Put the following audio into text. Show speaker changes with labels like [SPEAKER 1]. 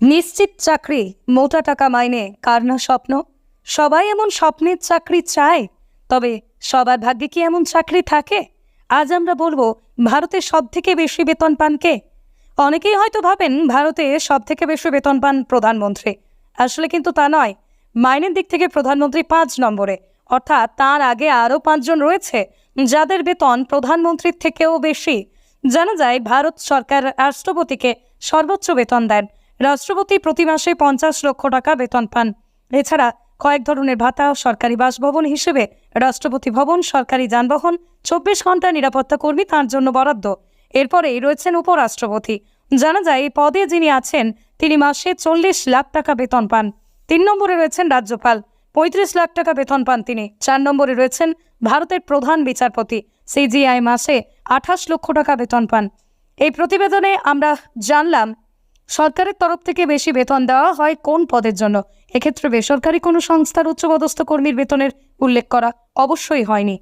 [SPEAKER 1] নিশ্চিত চাকরি, মোটা টাকা মাইনে, কার না স্বপ্ন? সবাই এমন স্বপ্নের চাকরি চায়, তবে সবার ভাগ্যে কি এমন চাকরি থাকে? আজ আমরা বলব, ভারতে সব থেকে বেশি বেতন পান কে? অনেকেই হয়তো ভাবেন, ভারতে সব থেকে বেশি বেতন পান প্রধানমন্ত্রী। আসলে কিন্তু তা নয়। মাইনের দিক থেকে প্রধানমন্ত্রী পাঁচ নম্বরে। অর্থাৎ তার আগে আরও পাঁচজন রয়েছে, যাদের বেতন প্রধানমন্ত্রীর থেকেও বেশি। জানা যায়, ভারত সরকার রাষ্ট্রপতিকে সর্বোচ্চ বেতন দেন। রাষ্ট্রপতি প্রতি মাসে পঞ্চাশ লক্ষ টাকা বেতন পান। এছাড়া কয়েক ধরনের ভাতা, সরকারি বাসভবন হিসেবে রাষ্ট্রপতি ভবন, সরকারি যানবাহন, চব্বিশ ঘণ্টা নিরাপত্তা কর্মী তাঁর জন্য বরাদ্দ। এরপরেই রয়েছেন উপরাষ্ট্রপতি। জানা যায়, এই পদে যিনি আছেন, তিনি মাসে চল্লিশ লাখ টাকা বেতন পান। তিন নম্বরে রয়েছেন রাজ্যপাল। পঁয়ত্রিশ লাখ টাকা বেতন পান তিনি। চার নম্বরে রয়েছেন ভারতের প্রধান বিচারপতি। সিজিআই মাসে আঠাশ লক্ষ টাকা বেতন পান। এই প্রতিবেদনে আমরা জানলাম সরকারের তরফ থেকে বেশি বেতন দেওয়া হয় কোন পদের জন্য? এক্ষেত্রে বেসরকারি কোনো সংস্থার উচ্চপদস্থ কর্মীর বেতনের উল্লেখ করা অবশ্যই হয়নি।